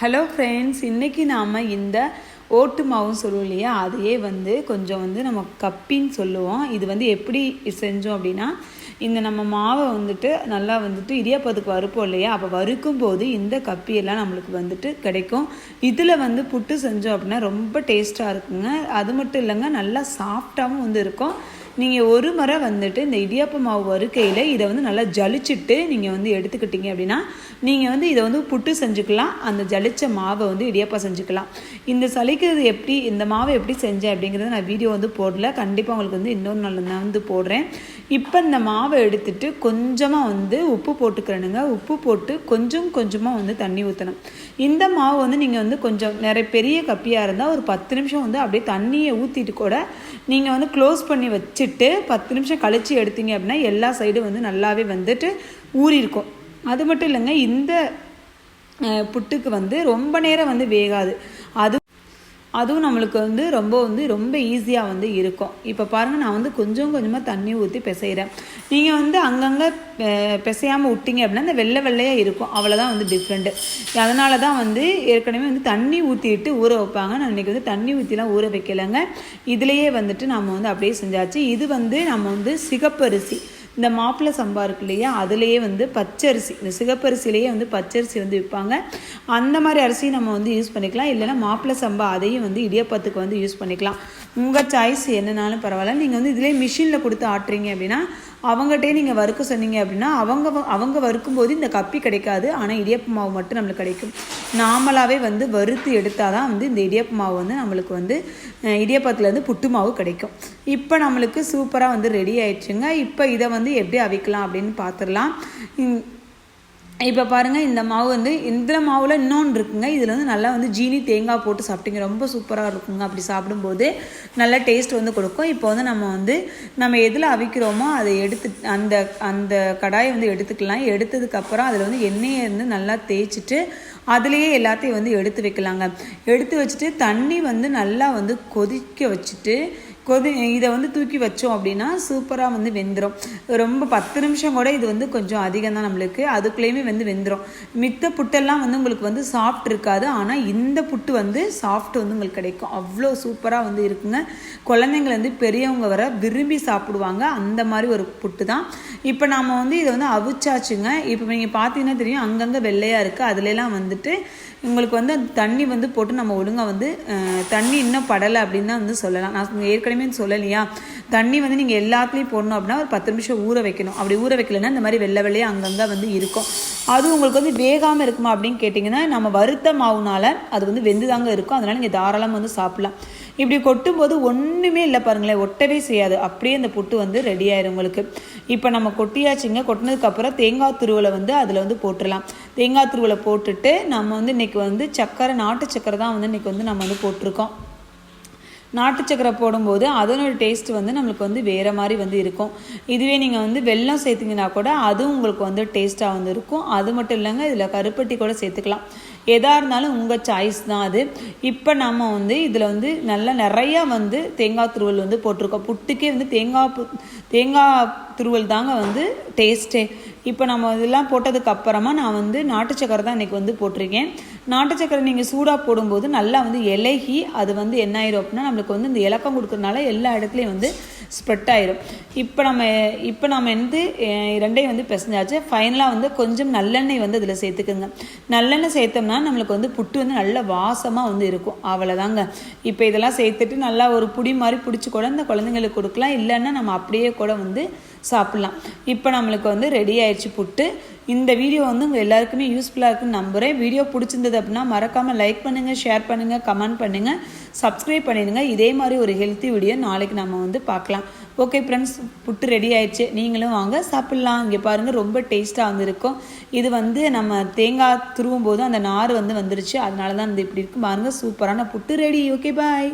Hello friends இன்றைக்கி நாம் இந்த ஓட்டு மாவும் சொல்லுவோம் இல்லையா? அதையே வந்து கொஞ்சம் வந்து நம்ம கப்பின்னு சொல்லுவோம். இது வந்து எப்படி செஞ்சோம் அப்படின்னா இந்த நம்ம மாவை வந்துட்டு நல்லா வந்துட்டு இடியாப்பத்துக்கு வறுப்போம் இல்லையா? அப்போ வறுக்கும் போது இந்த கப்பியெல்லாம் நம்மளுக்கு வந்துட்டு கிடைக்கும். இதில் வந்து புட்டு செஞ்சோம் அப்படின்னா ரொம்ப டேஸ்ட்டாக இருக்குங்க. அது மட்டும் இல்லைங்க நல்லா சாஃப்டாகவும் வந்து இருக்கும். நீங்கள் ஒரு முறை வந்துட்டு இந்த இடியாப்ப மாவு வறுக்கையில் இதை வந்து நல்லா ஜலிச்சுட்டு நீங்கள் வந்து எடுத்துக்கிட்டீங்க அப்படின்னா நீங்கள் வந்து இதை வந்து புட்டு செஞ்சுக்கலாம் அந்த ஜலிச்ச மாவை வந்து இடியாப்பா செஞ்சுக்கலாம். இந்த சலிக்கிறது எப்படி இந்த மாவை எப்படி செஞ்சேன் அப்படிங்கிறத நான் வீடியோ வந்து போடல. கண்டிப்பாக உங்களுக்கு வந்து இன்னொரு நாள் நான் வந்து போடுறேன். இப்போ இந்த மாவை எடுத்துட்டு கொஞ்சமாக வந்து உப்பு போட்டுக்கிறனுங்க. உப்பு போட்டு கொஞ்சம் கொஞ்சமாக வந்து தண்ணி ஊற்றணும் இந்த மாவு வந்து நீங்கள் வந்து கொஞ்சம் நிறைய பெரிய கப்பியாக இருந்தால் ஒரு பத்து நிமிஷம் வந்து அப்படியே தண்ணியை ஊற்றிட்டு கூட நீங்கள் வந்து க்ளோஸ் பண்ணி வச்சு வச்சுட்டு பத்து நிமிஷம் கழித்து எடுத்தீங்க அப்படின்னா எல்லா சைடும் வந்து நல்லாவே வந்துட்டு ஊறியிருக்கும் அது மட்டும் இல்லைங்க இந்த புட்டுக்கு வந்து ரொம்ப நேரம் வந்து வேகாது. அது அதுவும் நம்மளுக்கு வந்து ரொம்ப வந்து ரொம்ப ஈஸியாக வந்து இருக்கும். இப்போ பாருங்கள் நான் வந்து கொஞ்சம் கொஞ்சமாக தண்ணி ஊற்றி பிசைகிறேன் நீங்கள் வந்து அங்கங்கே பிசையாமல் விட்டீங்க அப்படின்னா இந்த வெள்ளை வெள்ளையாக இருக்கும். அவ்வளோதான் வந்து டிஃப்ரெண்ட்டு அதனால தான் வந்து ஏற்கனவே வந்து தண்ணி ஊற்றிட்டு ஊற வைப்பாங்க. நான் இன்றைக்கி வந்து தண்ணி ஊற்றிலாம் ஊற வைக்கலைங்க. இதுலேயே வந்துட்டு நம்ம வந்து அப்படியே செஞ்சாச்சு. இது வந்து நம்ம வந்து சிகப்பரிசி. இந்த மாப்பிள்ளை சம்பா இருக்கு இல்லையா அதுலேயே வந்து பச்சரிசி இந்த சிகப்பரிசிலேயே வந்து பச்சரிசி வந்து விற்பாங்க. அந்த மாதிரி அரிசி நம்ம வந்து யூஸ் பண்ணிக்கலாம். இல்லைனா மாப்பிள்ளை சம்பா அதையும் வந்து இடியப்பத்துக்கு வந்து யூஸ் பண்ணிக்கலாம். உங்கள் சாய்ஸ் என்னன்னாலும் பரவாயில்ல. நீங்கள் வந்து இதிலே மிஷினில் கொடுத்து ஆட்டுறீங்க அப்படின்னா அவங்ககிட்டே நீங்கள் வறுக்க சொன்னீங்க அப்படின்னா அவங்க அவங்க வறுக்கும்போது இந்த கப்பி கிடைக்காது. ஆனால் இடியப்ப மாவு மட்டும் நம்மளுக்கு கிடைக்கும். நாமளாகவே வந்து வறுத்து எடுத்தால் தான் வந்து இந்த இடியப்ப மாவு வந்து நம்மளுக்கு வந்து இடியப்பத்துலேருந்து புட்டு மாவு கிடைக்கும். இப்போ நம்மளுக்கு சூப்பராக வந்து ரெடி ஆயிடுச்சுங்க. இப்போ இதை வந்து எப்படி அவிக்கலாம் அப்படின்னு பார்த்துடலாம் இப்போ பாருங்கள் இந்த மாவு வந்து இந்த மாவில் இன்னொன்று இருக்குங்க. இதில் வந்து நல்லா வந்து ஜீனி தேங்காய் போட்டு சாப்பிட்டீங்க. ரொம்ப சூப்பராக இருக்குங்க. அப்படி சாப்பிடும்போது நல்ல டேஸ்ட் வந்து கொடுக்கும். இப்போ வந்து நம்ம வந்து நம்ம எதில் அவிக்கிறோமோ அதை எடுத்து அந்த அந்த கடாயை வந்து எடுத்துக்கலாம். எடுத்ததுக்கப்புறம் அதில் வந்து எண்ணெயை வந்து நல்லா தேய்ச்சிட்டு அதுலேயே எல்லாத்தையும் வந்து எடுத்து வைக்கலாங்க. எடுத்து வச்சுட்டு தண்ணி வந்து நல்லா வந்து கொதிக்க வச்சுட்டு கொதி இதை வந்து தூக்கி வச்சோம் அப்படின்னா சூப்பராக வந்து வெந்துடும் ரொம்ப பத்து நிமிஷம் கூட இது வந்து கொஞ்சம் அதிகம் தான் நம்மளுக்கு. அதுக்குள்ளேயுமே வந்து வெந்துடும் மித்த புட்டெல்லாம் வந்து உங்களுக்கு வந்து சாஃப்ட் இருக்காது. ஆனால் இந்த புட்டு வந்து சாஃப்ட் வந்து உங்களுக்கு கிடைக்கும். அவ்வளோ சூப்பராக வந்து இருக்குங்க. குழந்தைங்க வந்து பெரியவங்க வர விரும்பி சாப்பிடுவாங்க. அந்த மாதிரி ஒரு புட்டு தான் இப்போ நாம் வந்து இதை வந்து அவிச்சாச்சுங்க. இப்போ நீங்கள் பார்த்தீங்கன்னா தெரியும் அங்கங்கே வெள்ளையாக இருக்குது அதுலலாம் வந்துட்டு உங்களுக்கு வந்து அந்த தண்ணி வந்து போட்டு நம்ம ஒழுங்காக வந்து தண்ணி இன்னும் படலை அப்படின்னு தான் வந்து சொல்லலாம். நான் ஏற்கனவே சொல்லலையா? தண்ணி வந்து நீங்கள் எல்லாத்துலேயும் போடணும் அப்படின்னா ஒரு பத்து நிமிஷம் ஊற வைக்கணும். அப்படி ஊற வைக்கலன்னா இந்த மாதிரி வெள்ளை வெள்ளையே அங்கங்கே வந்து இருக்கும். அது உங்களுக்கு வந்து வேகாமல் இருக்குமா அப்படின்னு கேட்டிங்கன்னா நம்ம வருத்த மாவுனால அது வந்து வெந்து தாங்க இருக்கும். அதனால் நீங்கள் தாராளமாக வந்து சாப்பிட்லாம். இப்படி கொட்டும்போது ஒன்றுமே இல்லை பாருங்களேன் ஒட்டவே செய்யாது. அப்படியே அந்த புட்டு வந்து ரெடி ஆயிரும் உங்களுக்கு. இப்போ நம்ம கொட்டியாச்சுங்க. கொட்டினதுக்கப்புறம் தேங்காய் துருவலை வந்து அதில் வந்து போட்டுடலாம் தேங்காய் துருவலை போட்டுட்டு நம்ம வந்து இன்றைக்கி வந்து சக்கரை நாட்டு சக்கரை தான் வந்து இன்றைக்கி வந்து நம்ம வந்து போட்டிருக்கோம். நாட்டு சக்கரை போடும்போது அதனோட டேஸ்ட் வந்து நம்மளுக்கு வந்து வேறு மாதிரி வந்து இருக்கும். இதுவே நீங்கள் வந்து வெள்ளம் சேர்த்திங்கன்னா கூட அதுவும் உங்களுக்கு வந்து டேஸ்ட்டாக வந்து இருக்கும். அது மட்டும் இல்லைங்க இதில் கருப்பட்டி கூட சேர்த்துக்கலாம். எதாக இருந்தாலும் உங்கள் சாய்ஸ் தான் அது. இப்போ நம்ம வந்து இதில் வந்து நல்லா நிறையா வந்து தேங்காய் துருவல் வந்து போட்டிருக்கோம். புட்டுக்கே வந்து தேங்காய் தேங்காய் துருவல் தாங்க வந்து டேஸ்ட்டே இப்போ நம்ம இதெல்லாம் போட்டதுக்கு அப்புறமா நான் வந்து நாட்டு சக்கரை தான் இன்றைக்கி வந்து போட்டிருக்கேன். நாட்டு சக்கரை நீங்கள் சூடாக போடும்போது நல்லா வந்து இலகி அது வந்து என்ன ஆயிரும் அப்படின்னா நம்மளுக்கு வந்து இந்த இலக்கம் கொடுக்கறதுனால எல்லா இடத்துலையும் வந்து ஸ்ப்ரெட் ஆயிரும். இப்போ நம்ம இப்போ நம்ம வந்து ரெண்டையும் வந்து பிசைஞ்சாச்சு. ஃபைனலாக வந்து கொஞ்சம் நல்லெண்ணெய் வந்து அதில் சேர்த்துக்குங்க. நல்லெண்ணெய் சேர்த்தோம்னா நம்மளுக்கு வந்து புட்டு வந்து நல்ல வாசமாக வந்து இருக்கும். அவ்வளோதாங்க இப்போ இதெல்லாம் சேர்த்துட்டு நல்லா ஒரு புடி மாதிரி பிடிச்சி கூட இந்த குழந்தைங்களுக்கு கொடுக்கலாம். இல்லைன்னா நம்ம அப்படியே கூட வந்து சாப்பிட்லாம். இப்போ நம்மளுக்கு வந்து ரெடி ஆயிடுச்சு புட்டு. இந்த வீடியோ வந்து உங்கள் எல்லாருக்குமே யூஸ்ஃபுல்லாக இருக்குன்னு நம்புகிறேன் வீடியோ பிடிச்சிருந்தது அப்படின்னா மறக்காமல் லைக் பண்ணுங்கள் ஷேர் பண்ணுங்கள் கமெண்ட் பண்ணுங்கள் சப்ஸ்கிரைப் பண்ணிடுங்க. இதே மாதிரி ஒரு ஹெல்த்தி வீடியோ நாளைக்கு நம்ம வந்து பார்க்கலாம். ஓகே ஃப்ரெண்ட்ஸ் புட்டு ரெடி ஆயிடுச்சு நீங்களும் வாங்க சாப்பிட்லாம். இங்கே பாருங்கள் ரொம்ப டேஸ்ட்டாக வந்துருக்கும் இது வந்து நம்ம தேங்காய் துருவும் போது அந்த நார் வந்து வந்துருச்சு. அதனால தான் இந்த இப்படி இருக்கும் பாருங்கள் சூப்பரான புட்டு ரெடி ஓகே பாய்